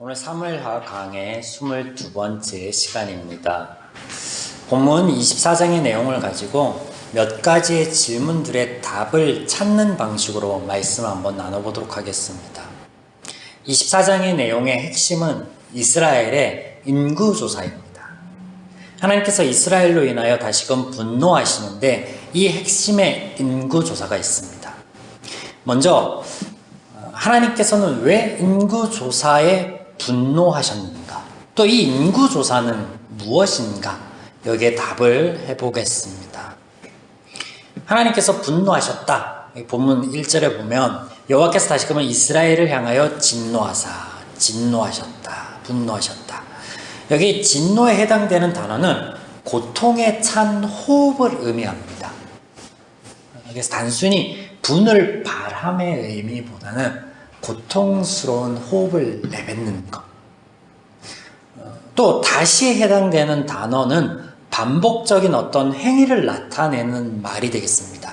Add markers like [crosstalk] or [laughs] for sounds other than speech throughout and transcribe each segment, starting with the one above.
오늘 3월하 강의 22번째 시간입니다. 본문 24장의 내용을 가지고 몇 가지의 질문들의 답을 찾는 방식으로 말씀을 한번 나눠보도록 하겠습니다. 24장의 내용의 핵심은 이스라엘의 인구조사입니다. 하나님께서 이스라엘로 인하여 다시금 분노하시는데 이 핵심의 인구조사가 있습니다. 먼저 하나님께서는 왜 인구조사에 분노하셨는가? 또 이 인구조사는 무엇인가? 여기에 답을 해보겠습니다. 하나님께서 분노하셨다. 본문 1절에 보면 여호와께서 다시금은 이스라엘을 향하여 진노하사 진노하셨다. 분노하셨다. 여기 진노에 해당되는 단어는 고통에 찬 호흡을 의미합니다. 그래서 단순히 분을 바람의 의미보다는 고통스러운 호흡을 내뱉는 것. 또 다시 해당되는 단어는 반복적인 어떤 행위를 나타내는 말이 되겠습니다.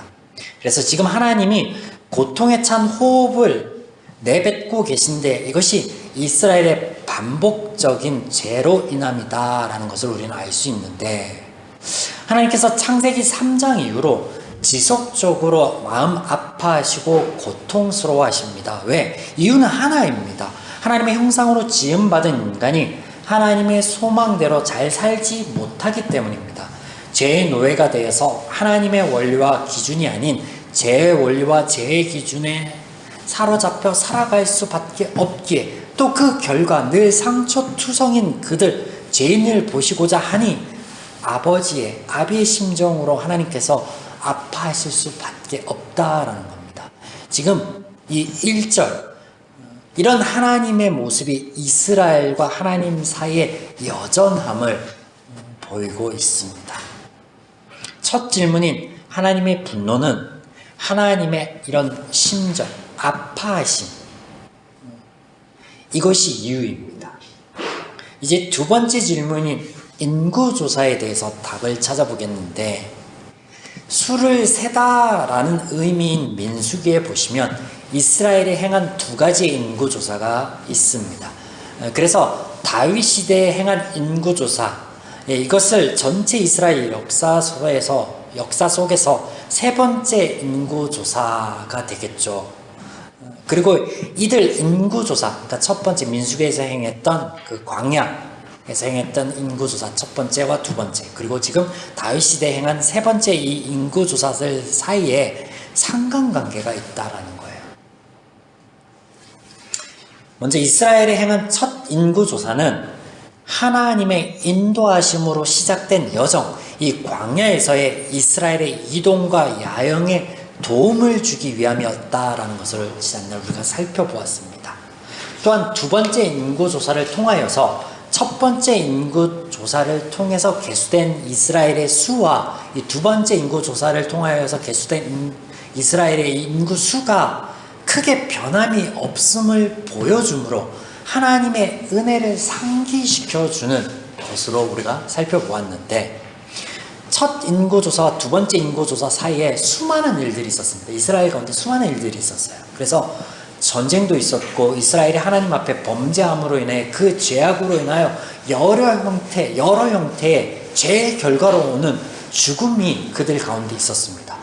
그래서 지금 하나님이 고통에 찬 호흡을 내뱉고 계신데 이것이 이스라엘의 반복적인 죄로 인함이다라는 것을 우리는 알 수 있는데 하나님께서 창세기 3장 이후로 지속적으로 마음 아파하시고 고통스러워 하십니다. 왜? 이유는 하나입니다. 하나님의 형상으로 지음받은 인간이 하나님의 소망대로 잘 살지 못하기 때문입니다. 죄의 노예가 되어서 하나님의 원리와 기준이 아닌 죄의 원리와 죄의 기준에 사로잡혀 살아갈 수밖에 없기에 또 그 결과 늘 상처투성인 그들 죄인을 보시고자 하니 아버지의 아비의 심정으로 하나님께서 하실 수밖에 없다라는 겁니다. 지금 이 1절 이런 하나님의 모습이 이스라엘과 하나님 사이의 여전함을 보이고 있습니다. 첫 질문인 하나님의 분노는 하나님의 이런 심정, 아파하심, 이것이 이유입니다. 이제 두 번째 질문인 인구조사에 대해서 답을 찾아보겠는데, 수를 세다라는 의미인 민수기에 보시면 이스라엘이 행한 두 가지의 인구 조사가 있습니다. 그래서 다윗 시대에 행한 인구 조사, 예, 이것을 전체 이스라엘 역사서에서, 역사 속에서 세 번째 인구 조사가 되겠죠. 그리고 이들 인구 조사, 그러니까 첫 번째 민수기에서 행했던 그 광야에서 행했던 인구조사 첫 번째와 두 번째, 그리고 지금 다윗 시대 행한 세 번째 이 인구조사들 사이에 상관관계가 있다라는 거예요. 먼저 이스라엘에 행한 첫 인구조사는 하나님의 인도하심으로 시작된 여정, 이 광야에서의 이스라엘의 이동과 야영에 도움을 주기 위함이었다라는 것을 지난날 우리가 살펴보았습니다. 또한 두 번째 인구조사를 통하여서 첫 번째 인구 조사를 통해서 개수된 이스라엘의 수와 이두 번째 인구 조사를 통하여서 개수된 이스라엘의 인구 수가 크게 변함이 없음을 보여주므로 하나님의 은혜를 상기시켜 주는 것으로 우리가 살펴보았는데 첫 인구조사와 두 번째 인구조사 사이에 수많은 일들이 있었습니다. 이스라엘 가운데 수많은 일들이 있었어요. 그래서 전쟁도 있었고 이스라엘이 하나님 앞에 범죄함으로 인해 그 죄악으로 인하여 여러 형태, 여러 형태의 죄의 결과로 오는 죽음이 그들 가운데 있었습니다.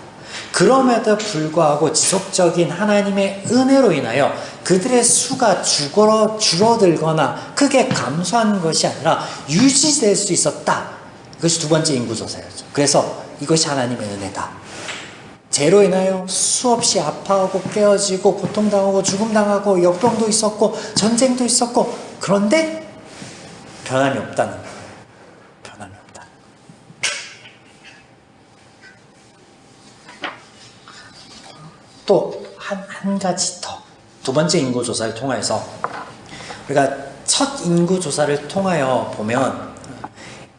그럼에도 불구하고 지속적인 하나님의 은혜로 인하여 그들의 수가 죽어 줄어들거나 크게 감소한 것이 아니라 유지될 수 있었다. 이것이 두 번째 인구조사였죠. 그래서 이것이 하나님의 은혜다. 죄로 인하여 수없이 아파하고 깨어지고 고통당하고 죽음당하고 역병도 있었고 전쟁도 있었고 그런데 변함이 없다는 거예요. 변함이 없다. 또한 한 가지 더 두 번째 인구 조사를 통해서 우리가 첫 인구 조사를 통하여 보면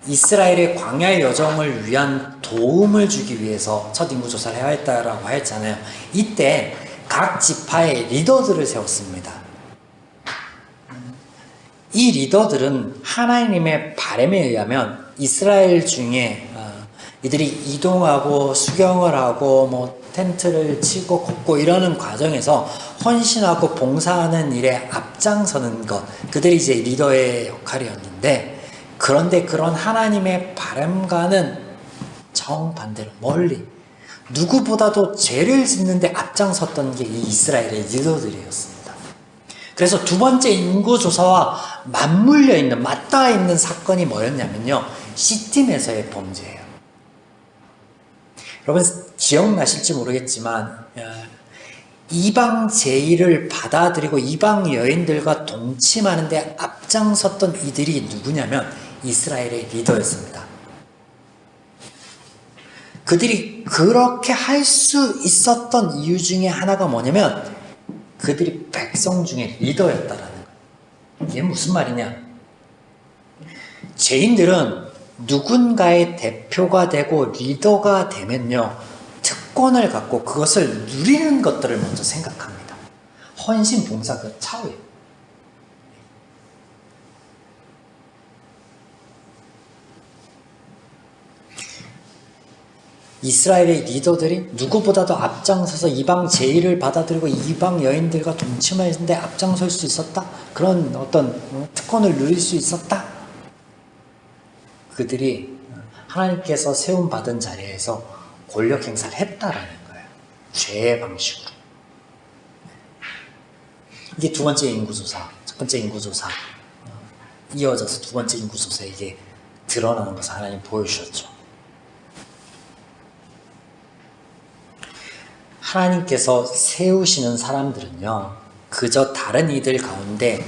이스라엘의 광야의 여정을 위한 도움을 주기 위해서 첫 인구 조사를 해야 했다라고 하였잖아요. 이때 각 지파의 리더들을 세웠습니다. 이 리더들은 하나님의 바램에 의하면 이스라엘 중에 어, 이들이 이동하고 수경을 하고 뭐 텐트를 치고 걷고 이러는 과정에서 헌신하고 봉사하는 일에 앞장서는 것 그들이 이제 리더의 역할이었는데 그런데 그런 하나님의 바람과는 정반대로 멀리 누구보다도 죄를 짓는데 앞장섰던 게 이 이스라엘의 리더들이었습니다. 그래서 두 번째 인구조사와 맞물려 있는, 맞닿아 있는 사건이 뭐였냐면요. 시팀에서의 범죄예요. 여러분, 기억나실지 모르겠지만, 어, 이방 제의를 받아들이고 이방 여인들과 동침하는데 앞장섰던 이들이 누구냐면 이스라엘의 리더였습니다. 그들이 그렇게 할 수 있었던 이유 중에 하나가 뭐냐면 그들이 백성 중에 리더였다라는 거예요. 이게 무슨 말이냐? 죄인들은 누군가의 대표가 되고 리더가 되면요. 특권을 갖고 그것을 누리는 것들을 먼저 생각합니다. 헌신 봉사 그 차후에. 이스라엘의 리더들이 누구보다도 앞장서서 이방 제의를 받아들이고 이방 여인들과 동침하는데 앞장설 수 있었다? 그런 어떤 어, 특권을 누릴 수 있었다? 그들이 하나님께서 세움 받은 자리에서 권력 행사를 했다라는 거예요. 죄의 방식으로. 이게 두 번째 인구조사, 첫 번째 인구조사. 어, 이어져서 두 번째 인구조사에 이게 드러나는 것을 하나님 보여주셨죠. 하나님께서 세우시는 사람들은요, 그저 다른 이들 가운데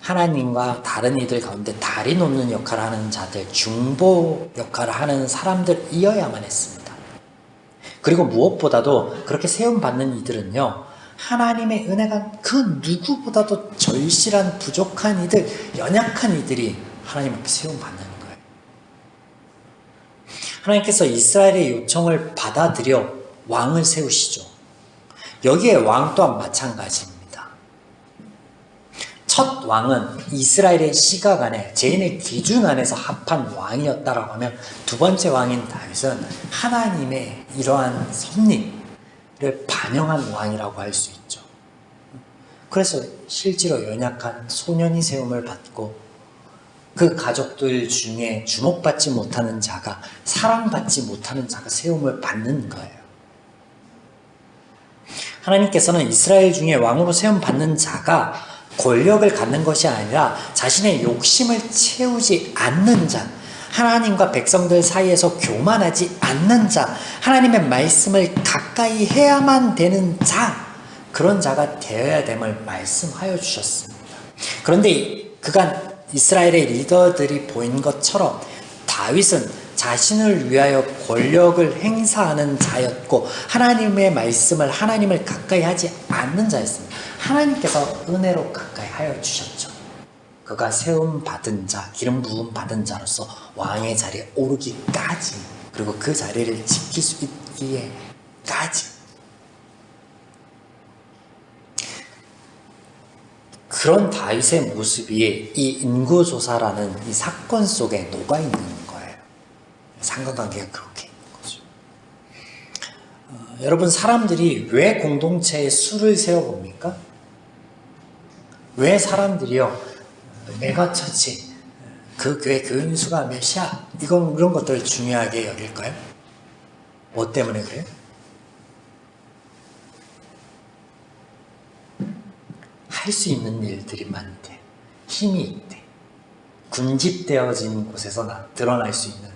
하나님과 다른 이들 가운데 다리 놓는 역할을 하는 자들, 중보 역할을 하는 사람들이어야만 했습니다. 그리고 무엇보다도 그렇게 세움받는 이들은요, 하나님의 은혜가 그 누구보다도 절실한 부족한 이들, 연약한 이들이 하나님 앞에 세움받는 거예요. 하나님께서 이스라엘의 요청을 받아들여 왕을 세우시죠. 여기에 왕 또한 마찬가지입니다. 첫 왕은 이스라엘의 시각 안에 죄인의 기준 안에서 합한 왕이었다라고 하면 두 번째 왕인 다윗은 하나님의 이러한 섭리를 반영한 왕이라고 할 수 있죠. 그래서 실제로 연약한 소년이 세움을 받고 그 가족들 중에 주목받지 못하는 자가 사랑받지 못하는 자가 세움을 받는 거예요. 하나님께서는 이스라엘 중에 왕으로 세움 받는 자가 권력을 갖는 것이 아니라 자신의 욕심을 채우지 않는 자, 하나님과 백성들 사이에서 교만하지 않는 자, 하나님의 말씀을 가까이 해야만 되는 자, 그런 자가 되어야 됨을 말씀하여 주셨습니다. 그런데 그간 이스라엘의 리더들이 보인 것처럼 다윗은 자신을 위하여 권력을 행사하는 자였고 하나님의 말씀을 하나님을 가까이 하지 않는 자였습니다. 하나님께서 은혜로 가까이 하여 주셨죠. 그가 세움 받은 자, 기름 부음 받은 자로서 왕의 자리에 오르기까지 그리고 그 자리를 지킬 수 있기에까지 그런 다윗의 모습이 이 인구조사라는 이 사건 속에 녹아 있는. 상관관계가 그렇게 있는 거죠. 어, 여러분 사람들이 왜 공동체에 수를 세워봅니까? 왜 사람들이요 메가처치 그 교회 교인 수가 몇이야 이건 이런 것들을 중요하게 여길까요? 뭐 때문에 그래요? 할 수 있는 일들이 많대 힘이 있대 군집되어진 곳에서 나, 드러날 수 있는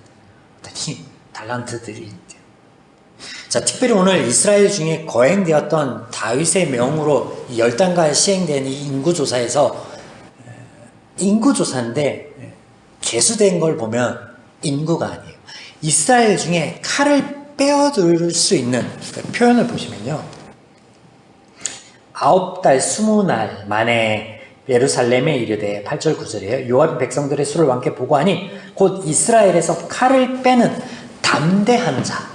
힘, 달란트들이 자, 특별히 오늘 이스라엘 중에 거행되었던 다윗의 명으로 이 열단과 시행된 이 인구조사에서 인구조사인데 개수된 걸 보면 인구가 아니에요. 이스라엘 중에 칼을 빼어들 수 있는 그 표현을 보시면요. 아홉 달 스무 날 만에 예루살렘에 이르되 8절 9절이에요. 요압이 백성들의 수를 왕께 보고하니 곧 이스라엘에서 칼을 빼는 담대한 자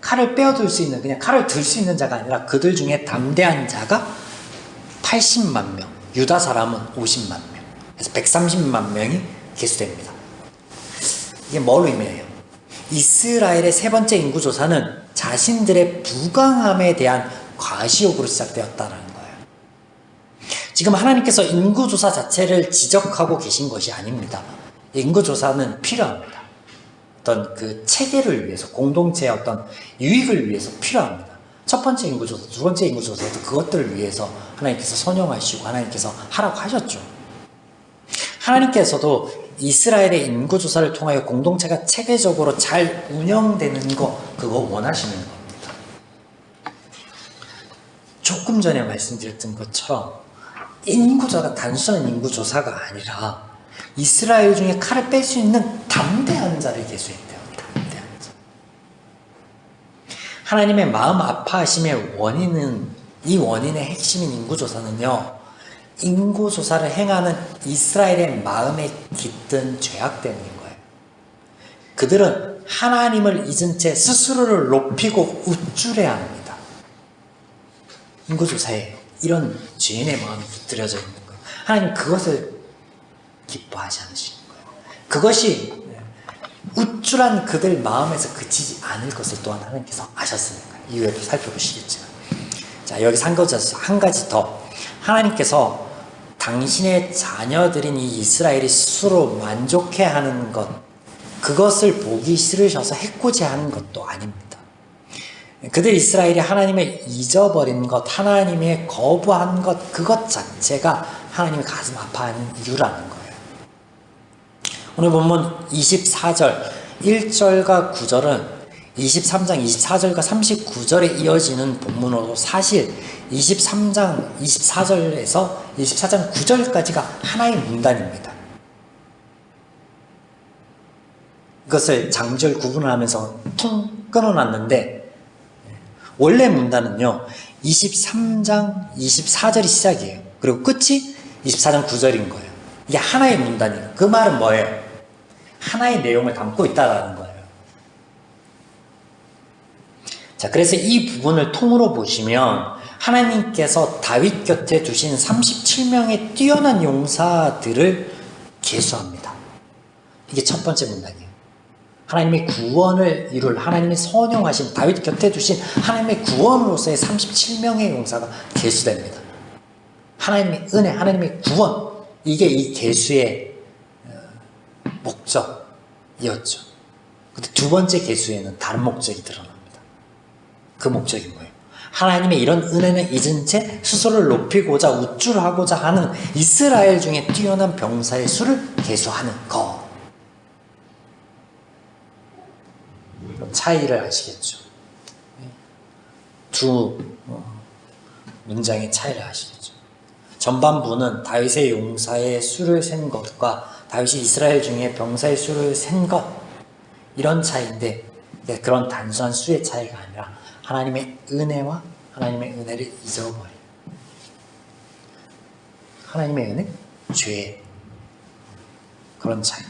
칼을 빼어들 수 있는 그냥 칼을 들 수 있는 자가 아니라 그들 중에 담대한 자가 80만 명, 유다 사람은 50만 명, 그래서 130만 명이 개수됩니다. 이게 뭘 의미해요? 이스라엘의 세 번째 인구 조사는 자신들의 부강함에 대한 과시욕으로 시작되었다는 거예요. 지금 하나님께서 인구 조사 자체를 지적하고 계신 것이 아닙니다. 인구 조사는 필요합니다. 어떤 그 체계를 위해서 공동체의 어떤 유익을 위해서 필요합니다. 첫 번째 인구 조사, 두 번째 인구 조사도 그것들을 위해서 하나님께서 선용하시고 하나님께서 하라고 하셨죠. 하나님께서도 이스라엘의 인구 조사를 통하여 공동체가 체계적으로 잘 운영되는 거 그거 원하시는 겁니다. 조금 전에 말씀드렸던 것처럼 인구조사가 단순한 인구조사가 아니라 이스라엘 중에 칼을 뺄 수 있는 담대한 자를 계수했대요. 담대한 자. 하나님의 마음 아파하심의 원인은 이 원인의 핵심인 인구조사는요. 인구조사를 행하는 이스라엘의 마음에 깃든 죄악 때문인 거예요. 그들은 하나님을 잊은 채 스스로를 높이고 우쭐해야 합니다. 인구조사에 이런 죄인의 마음이 깃들여져 있는 거예요. 하나님 그것을 기뻐하지 않으시는 거예요. 그것이 우쭐한 그들 마음에서 그치지 않을 것을 또한 하나님께서 아셨으니까 이후에도 살펴보시겠지만 자 여기 한 가지, 한 가지 더 하나님께서 당신의 자녀들인 이 이스라엘이 스스로 만족해하는 것 그것을 보기 싫으셔서 해코지하는 것도 아닙니다. 그들 이스라엘이 하나님을 잊어버린 것, 하나님의 거부한 것, 그것 자체가 하나님의 가슴 아파하는 이유라는 거예요. 오늘 본문 24절, 1절과 9절은 23장 24절과 39절에 이어지는 본문으로 사실 23장 24절에서 24장 9절까지가 하나의 문단입니다. 이것을 장절 구분을 하면서 퉁 끊어놨는데 원래 문단은요 23장 24절이 시작이에요. 그리고 끝이 24장 9절인 거예요. 이게 하나의 문단이에요. 그 말은 뭐예요? 하나의 내용을 담고 있다라는 거예요. 자, 그래서 이 부분을 통으로 보시면 하나님께서 다윗 곁에 두신 37명의 뛰어난 용사들을 계수합니다. 이게 첫 번째 문단이에요. 하나님의 구원을 이룰 하나님의 선용하신 다윗 곁에 두신 하나님의 구원으로서의 37명의 용사가 계수됩니다. 하나님의 은혜, 하나님의 구원 이게 이 계수의 어, 목적이었죠. 근데 두 번째 계수에는 다른 목적이 드러납니다. 그 목적이 뭐예요? 하나님의 이런 은혜는 잊은 채 스스로를 높이고자 우쭐하고자 하는 이스라엘 중에 뛰어난 병사의 수를 계수하는 것. 차이를 아시겠죠? 두 어, 문장의 차이를 아시겠죠? 전반부는 다윗의 용사의 수를 센 것과 다윗이 이스라엘 중에 병사의 수를 센 것 이런 차이인데 그런 단순한 수의 차이가 아니라 하나님의 은혜와 하나님의 은혜를 잊어버린 하나님의 은혜, 죄. 그런 차이.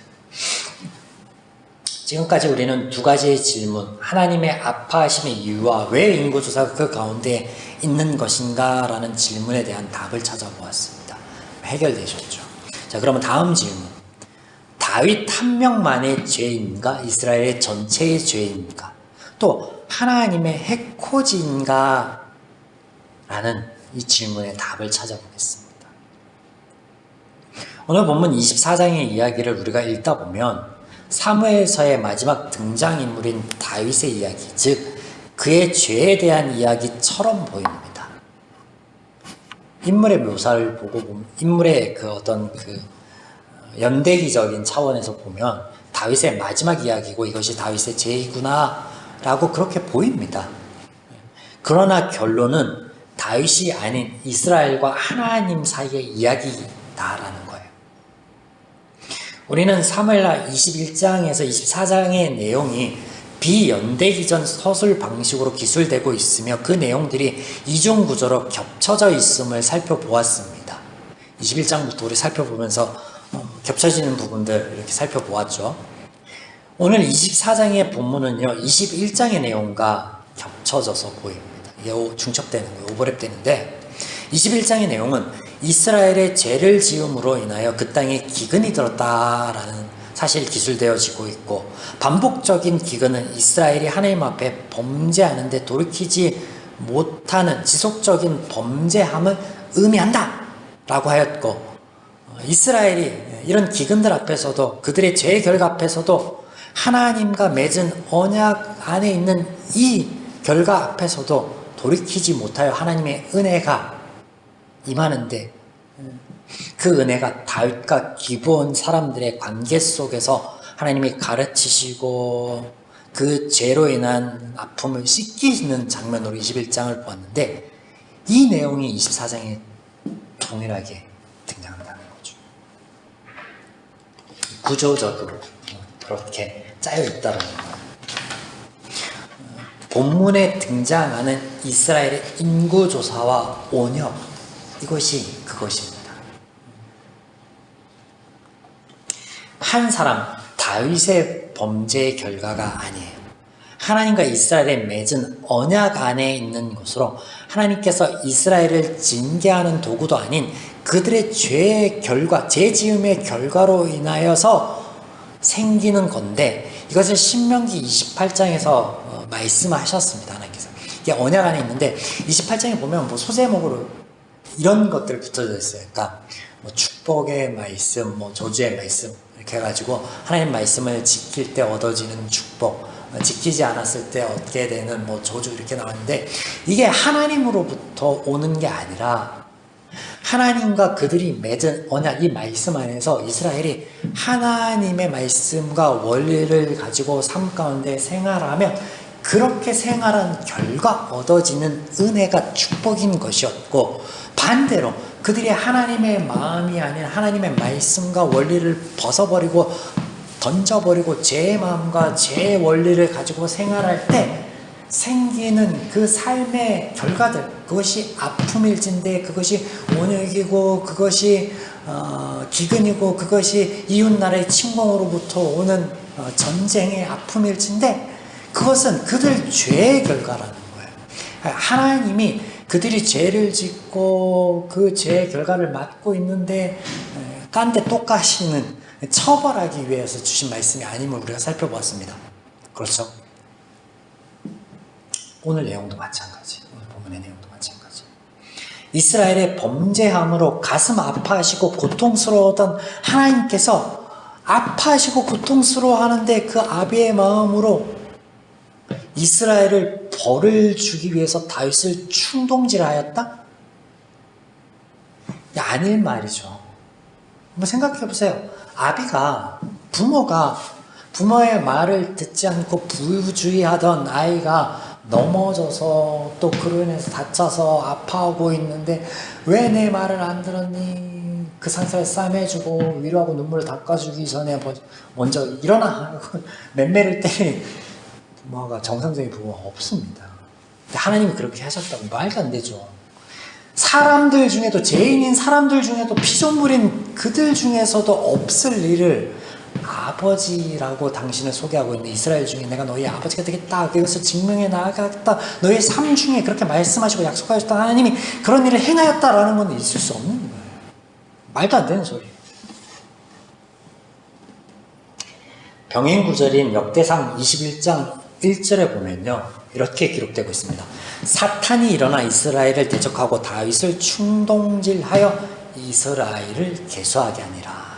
지금까지 우리는 두 가지의 질문, 하나님의 아파하심의 이유와 왜 인구조사가 그 가운데 있는 것인가 라는 질문에 대한 답을 찾아보았습니다. 해결되셨죠. 자, 그러면 다음 질문. 다윗 한 명만의 죄인가? 이스라엘의 전체의 죄인가? 또 하나님의 해코지인가? 라는 이 질문의 답을 찾아보겠습니다. 오늘 본문 24장의 이야기를 우리가 읽다 보면 사무엘서의 마지막 등장인물인 다윗의 이야기, 즉 그의 죄에 대한 이야기처럼 보입니다. 인물의 묘사를 보고 보면 인물의 그 어떤 그 연대기적인 차원에서 보면 다윗의 마지막 이야기고 이것이 다윗의 죄이구나 라고 그렇게 보입니다. 그러나 결론은 다윗이 아닌 이스라엘과 하나님 사이의 이야기다라는 거예요. 우리는 사무엘하 21장에서 24장의 내용이 비연대기 전 서술 방식으로 기술되고 있으며 그 내용들이 이중 구조로 겹쳐져 있음을 살펴보았습니다. 21장부터 우리 살펴보면서 어, 겹쳐지는 부분들 이렇게 살펴보았죠. 오늘 24장의 본문은요, 21장의 내용과 겹쳐져서 보입니다. 이게 중첩되는 거예요. 오버랩되는데, 21장의 내용은 이스라엘의 죄를 지음으로 인하여 그 땅에 기근이 들었다라는 사실 기술되어지고 있고 반복적인 기근은 이스라엘이 하나님 앞에 범죄하는데 돌이키지 못하는 지속적인 범죄함을 의미한다 라고 하였고 어, 이스라엘이 이런 기근들 앞에서도 그들의 죄의 결과 앞에서도 하나님과 맺은 언약 안에 있는 이 결과 앞에서도 돌이키지 못하여 하나님의 은혜가 임하는데 그 은혜가 다윗과 기브온 사람들의 관계 속에서 하나님이 가르치시고 그 죄로 인한 아픔을 씻기는 장면으로 21장을 보았는데 이 내용이 24장에 동일하게 등장한다는 거죠. 구조적으로 그렇게 짜여 있다는 거예요. 본문에 등장하는 이스라엘의 인구 조사와 온역 이것이 그것입니다. 한 사람 다윗의 범죄의 결과가 아니에요. 하나님과 이스라엘에 맺은 언약 안에 있는 것으로 하나님께서 이스라엘을 징계하는 도구도 아닌 그들의 죄의 결과, 죄 지음의 결과로 인하여서 생기는 건데 이것을 신명기 28장에서 어, 말씀하셨습니다. 하나님께서. 이게 언약 안에 있는데 28장에 보면 뭐 소제목으로 이런 것들 붙여져 있어요. 그러니까 뭐 축복의 말씀, 뭐 조주의 말씀 이렇게 해가지고 하나님 말씀을 지킬 때 얻어지는 축복, 어, 지키지 않았을 때 얻게 되는 뭐 조주 이렇게 나왔는데 이게 하나님으로부터 오는 게 아니라 하나님과 그들이 맺은 언약 이 말씀 안에서 이스라엘이 하나님의 말씀과 원리를 가지고 삶 가운데 생활하면 그렇게 생활한 결과 얻어지는 은혜가 축복인 것이었고 반대로 그들이 하나님의 마음이 아닌 하나님의 말씀과 원리를 벗어버리고 던져버리고 제 마음과 제 원리를 가지고 생활할 때 생기는 그 삶의 결과들 그것이 아픔일진데 그것이 온역이고 그것이 어, 기근이고 그것이 이웃나라의 침공으로부터 오는 어, 전쟁의 아픔일진데 그것은 그들 죄의 결과라는 거예요. 하나님이 그들이 죄를 짓고 그 죄의 결과를 맡고 있는데 깐데 똑같이는 처벌하기 위해서 주신 말씀이 아님을 우리가 살펴보았습니다. 그렇죠? 오늘 내용도 마찬가지. 오늘 본문의 내용도 마찬가지. 이스라엘의 범죄함으로 가슴 아파하시고 고통스러웠던 하나님께서 아파하시고 고통스러워하는데 그 아비의 마음으로 이스라엘을 벌을 주기 위해서 다윗을 충동질하였다? 아닐 말이죠. 한번 생각해 보세요. 아비가 부모가 부모의 말을 듣지 않고 부주의하던 아이가 넘어져서 또 그로 인해서 다쳐서 아파하고 있는데 왜 내 말을 안 들었니? 그 상처를 싸매주고 위로하고 눈물을 닦아주기 전에 먼저 일어나 하고 [laughs] 맴매를 때린 부모가 정상적인 부모가 없습니다. 하나님이 그렇게 하셨다고 말도 안 되죠. 사람들 중에도 죄인인 사람들 중에도 피조물인 그들 중에서도 없을 일을 아버지라고 당신을 소개하고 있는 이스라엘 중에 내가 너희 아버지가 되겠다. 그것을 증명해 나가겠다. 너의 삶 중에 그렇게 말씀하시고 약속하셨다. 하나님이 그런 일을 행하였다라는 건 있을 수 없는 거예요. 말도 안 되는 소리예요. 병행 구절인 역대상 21장 1절에 보면요. 이렇게 기록되고 있습니다. 사탄이 일어나 이스라엘을 대적하고 다윗을 충동질하여 이스라엘을 개수하게 하니라.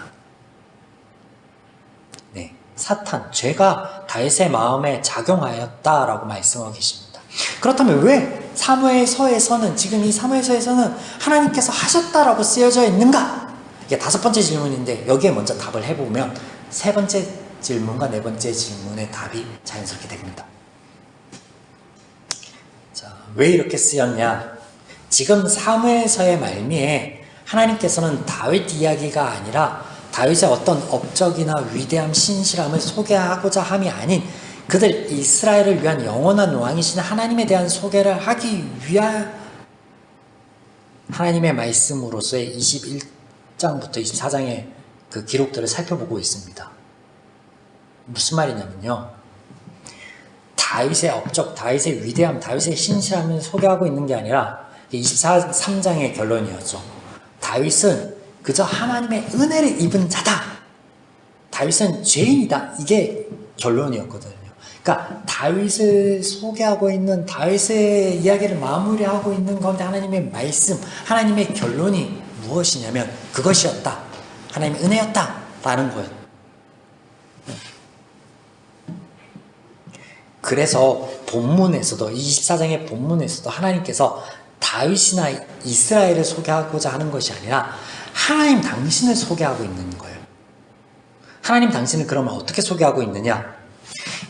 네, 사탄, 죄가 다윗의 마음에 작용하였다라고 말씀하고 계십니다. 그렇다면 왜 사무엘서에서는 지금 이 사무엘서에서는 하나님께서 하셨다라고 쓰여져 있는가? 이게 다섯 번째 질문인데 여기에 먼저 답을 해보면 세 번째 질문과 네 번째 질문의 답이 자연스럽게 됩니다. 자, 왜 이렇게 쓰였냐? 지금 사무엘서의 말미에 하나님께서는 다윗 이야기가 아니라 다윗의 어떤 업적이나 위대함, 신실함을 소개하고자 함이 아닌 그들 이스라엘을 위한 영원한 왕이신 하나님에 대한 소개를 하기 위한 하나님의 말씀으로서의 21장부터 24장의 그 기록들을 살펴보고 있습니다. 무슨 말이냐면요. 다윗의 업적, 다윗의 위대함, 다윗의 신실함을 소개하고 있는 게 아니라 23장의 결론이었죠. 다윗은 그저 하나님의 은혜를 입은 자다. 다윗은 죄인이다. 이게 결론이었거든요. 그러니까 다윗을 소개하고 있는 다윗의 이야기를 마무리하고 있는 가운데 하나님의 말씀, 하나님의 결론이 무엇이냐면 그것이었다. 하나님의 은혜였다 라는 거예요. 그래서 본문에서도 24장의 본문에서도 하나님께서 다윗이나 이스라엘을 소개하고자 하는 것이 아니라 하나님 당신을 소개하고 있는 거예요. 하나님 당신을 그러면 어떻게 소개하고 있느냐?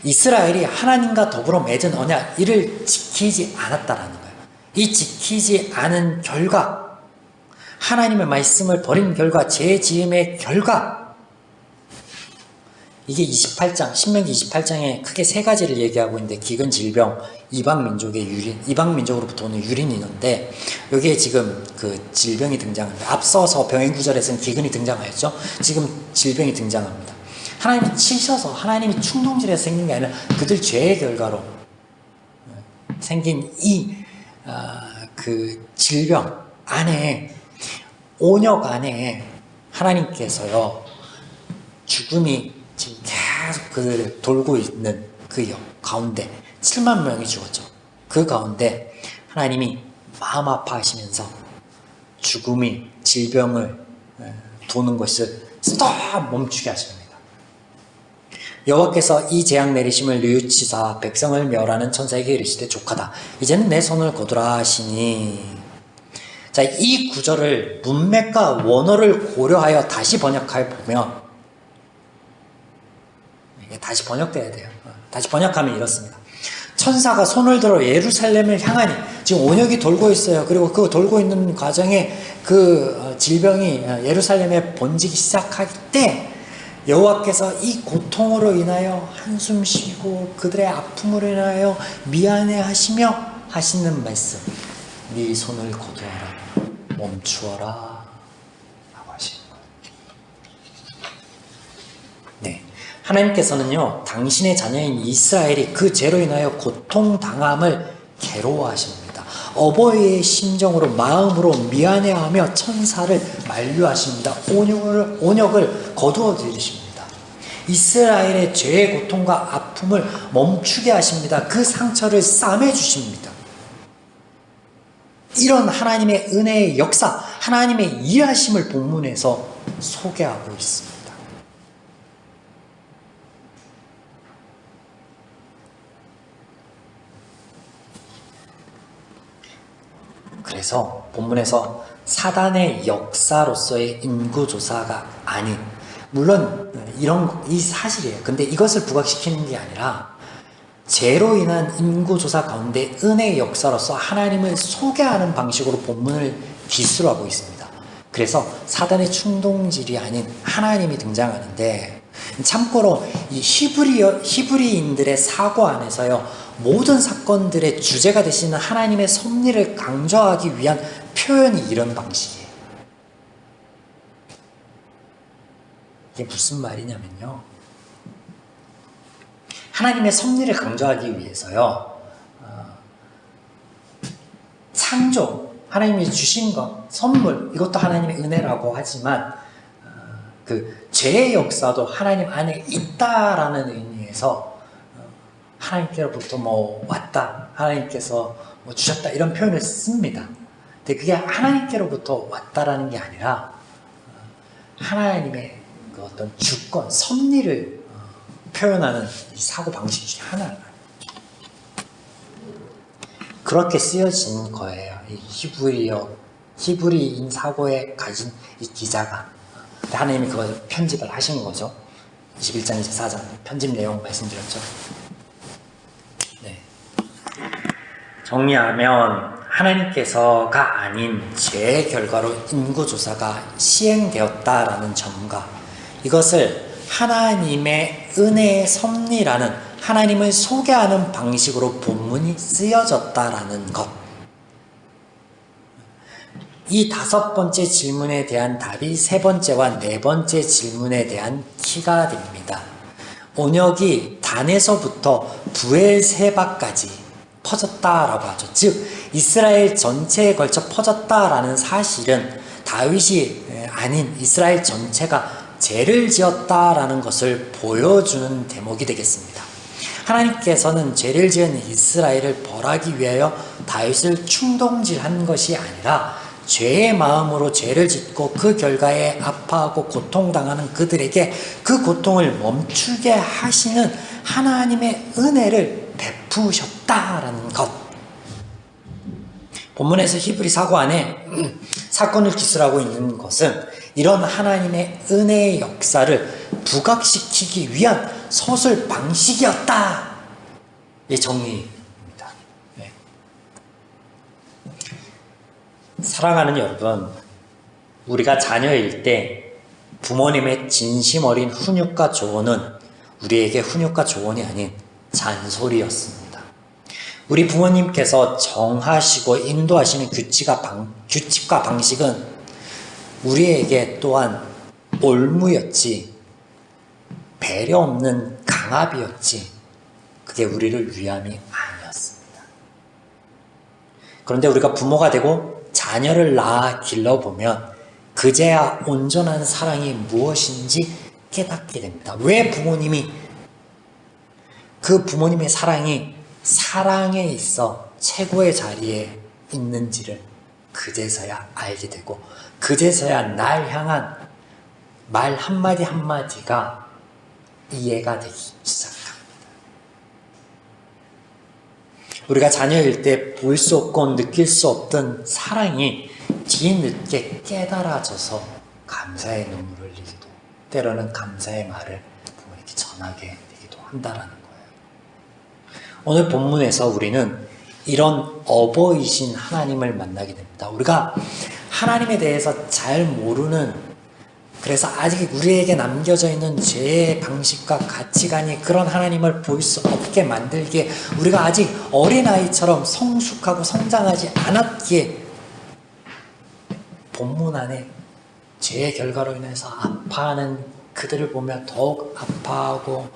이스라엘이 하나님과 더불어 맺은 언약 이를 지키지 않았다라는 거예요. 이 지키지 않은 결과 하나님의 말씀을 버린 결과 죄 지음의 결과 이게 28장, 신명기 28장에 크게 세 가지를 얘기하고 있는데, 기근, 질병, 이방 민족의 유린, 이방 민족으로부터 오는 유린이 있는데, 여기에 지금 그 질병이 등장합니다. 앞서서 병행 구절에서는 기근이 등장하였죠. 지금 질병이 등장합니다. 하나님이 치셔서, 하나님이 충동질에서 생긴 게 아니라 그들 죄의 결과로 생긴 이, 아, 그 질병 안에, 온역 안에 하나님께서요, 죽음이 지금 계속 그들을 돌고 있는 그 역 가운데 7만 명이 죽었죠. 그 가운데 하나님이 마음 아파하시면서 죽음이 질병을 에, 도는 것을 스톱 멈추게 하십니다. 여호와께서 이 재앙 내리심을 뉘우치사 백성을 멸하는 천사에게 이르시되 족하다. 이제는 내 손을 거두라 하시니 자, 이 구절을 문맥과 원어를 고려하여 다시 번역하여 보면 다시 번역돼야 돼요. 어, 다시 번역하면 이렇습니다. 천사가 손을 들어 예루살렘을 향하니 지금 온역이 돌고 있어요. 그리고 그 돌고 있는 과정에 그 어, 질병이 어, 예루살렘에 번지기 시작할 때 여호와께서 이 고통으로 인하여 한숨 쉬고 그들의 아픔으로 인하여 미안해 하시며 하시는 말씀. 네 손을 거두어라. 멈추어라. 라고 하시는 거예요. 네. 하나님께서는요, 당신의 자녀인 이스라엘이 그 죄로 인하여 고통당함을 괴로워하십니다. 어버이의 심정으로 마음으로 미안해하며 천사를 만류하십니다. 온역을, 온역을 거두어 드리십니다. 이스라엘의 죄의 고통과 아픔을 멈추게 하십니다. 그 상처를 싸매 주십니다. 이런 하나님의 은혜의 역사, 하나님의 일하심을 본문에서 소개하고 있습니다. 그래서 본문에서 사단의 역사로서의 인구조사가 아닌 물론 이런 이 사실이에요. 근데 이것을 부각시키는 게 아니라 죄로 인한 인구조사 가운데 은혜의 역사로서 하나님을 소개하는 방식으로 본문을 기술 하고 있습니다. 그래서 사단의 충동질이 아닌 하나님이 등장하는데 참고로 이 히브리 히브리인들의 사고 안에서요 모든 사건들의 주제가 되시는 하나님의 섭리를 강조하기 위한 표현이 이런 방식이에요. 이게 무슨 말이냐면요. 하나님의 섭리를 강조하기 위해서요. 어, 창조, 하나님이 주신 것, 선물, 이것도 하나님의 은혜라고 하지만 어, 그 죄의 역사도 하나님 안에 있다라는 의미에서 어, 하나님께로부터 뭐 왔다, 하나님께서 뭐 주셨다 이런 표현을 씁니다. 근데 그게 하나님께로부터 왔다라는 게 아니라 하나님의 그 어떤 주권, 섭리를 표현하는 사고 방식 중에 하나예요. 그렇게 쓰여진 거예요. 이 히브리어, 히브리인 사고에 가진 이 기자가. 하나님이 그걸 편집을 하신 거죠. 21장, 24장 편집 내용 말씀드렸죠. 네. 정리하면 하나님께서가 아닌 죄의 결과로 인구조사가 시행되었다라는 점과 이것을 하나님의 은혜의 섭리라는 하나님을 소개하는 방식으로 본문이 쓰여졌다라는 것. 이 다섯 번째 질문에 대한 답이 세 번째와 네 번째 질문에 대한 키가 됩니다. 온역이 단에서부터 부엘세바까지 퍼졌다라고 하죠. 즉 이스라엘 전체에 걸쳐 퍼졌다라는 사실은 다윗이 아닌 이스라엘 전체가 죄를 지었다라는 것을 보여주는 대목이 되겠습니다. 하나님께서는 죄를 지은 이스라엘을 벌하기 위하여 다윗을 충동질한 것이 아니라 죄의 마음으로 죄를 짓고 그 결과에 아파하고 고통당하는 그들에게 그 고통을 멈추게 하시는 하나님의 은혜를 베푸셨다라는 것. 본문에서 히브리 사고 안에 사건을 기술하고 있는 것은 이런 하나님의 은혜의 역사를 부각시키기 위한 서술 방식이었다. 이 정리입니다. 네. 사랑하는 여러분, 우리가 자녀일 때 부모님의 진심 어린 훈육과 조언은 우리에게 훈육과 조언이 아닌 잔소리였습니다. 우리 부모님께서 정하시고 인도하시는 규칙과, 방식은 우리에게 또한 올무였지, 배려 없는 강압이었지, 그게 우리를 위함이 아니었습니다. 그런데 우리가 부모가 되고 자녀를 낳아 길러보면 그제야 온전한 사랑이 무엇인지 깨닫게 됩니다. 왜 부모님이 그 부모님의 사랑이 사랑에 있어 최고의 자리에 있는지를 그제서야 알게 되고 그제서야 날 향한 말 한마디 한마디가 이해가 되기 시작합니다. 우리가 자녀일 때 볼 수 없고 느낄 수 없던 사랑이 뒤늦게 깨달아져서 감사의 눈물을 흘리기도 때로는 감사의 말을 부모에게 전하게 되기도 한다라는. 오늘 본문에서 우리는 이런 어버이신 하나님을 만나게 됩니다. 우리가 하나님에 대해서 잘 모르는 그래서 아직 우리에게 남겨져 있는 죄의 방식과 가치관이 그런 하나님을 볼 수 없게 만들기에 우리가 아직 어린아이처럼 성숙하고 성장하지 않았기에 본문 안에 죄의 결과로 인해서 아파하는 그들을 보며 더욱 아파하고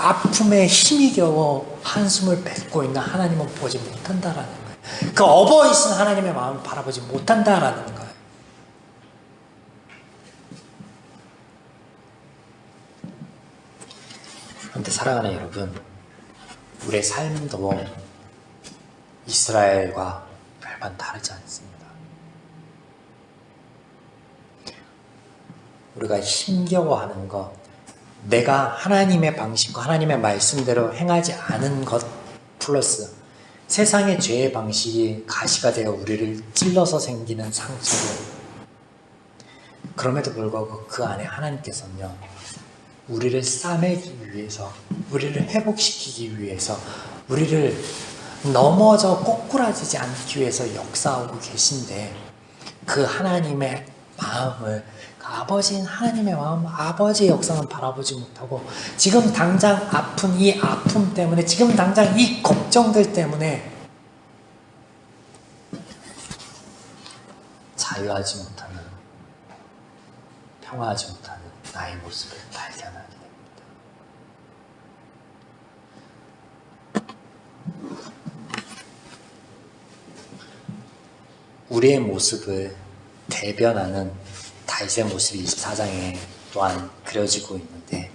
아픔에 힘이 겨워 한숨을 뱉고 있는 하나님을 보지 못한다라는 거예요. 그 어버이신 하나님의 마음을 바라보지 못한다라는 거예요. 그런데 사랑하는 여러분, 우리의 삶도 이스라엘과 별반 다르지 않습니다. 우리가 힘겨워하는 것, 내가 하나님의 방식과 하나님의 말씀대로 행하지 않은 것 플러스 세상의 죄의 방식이 가시가 되어 우리를 찔러서 생기는 상처로 그럼에도 불구하고 그 안에 하나님께서는요 우리를 싸매기 위해서 우리를 회복시키기 위해서 우리를 넘어져 꼬꾸라지지 않기 위해서 역사하고 계신데 그 하나님의 마음을 그 아버지인 하나님의 마음, 아버지의 역사는 바라보지 못하고 지금 당장 아픈 이 아픔 때문에 지금 당장 이 걱정들 때문에 자유하지 못하는 평화하지 못하는 나의 모습을 발견하게 됩니다. 우리의 모습을 대변하는 다윗의 모습이 24장에 또한 그려지고 있는데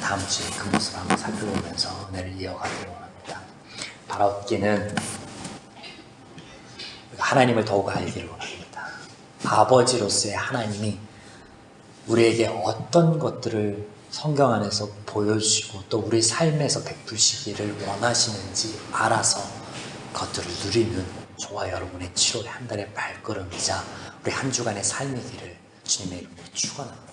다음 주에 그 모습을 한번 살펴보면서 은혜를 이어가기로 합니다. 바라옵기는 하나님을 더욱 알기를 원합니다. 아버지로서의 하나님이 우리에게 어떤 것들을 성경 안에서 보여주시고 또 우리 삶에서 베푸시기를 원하시는지 알아서 그것들을 누리는 저와 여러분의 7월의 한 달의 발걸음이자 우리 한 주간의 삶이기를 주님의 이름으로 축원합니다.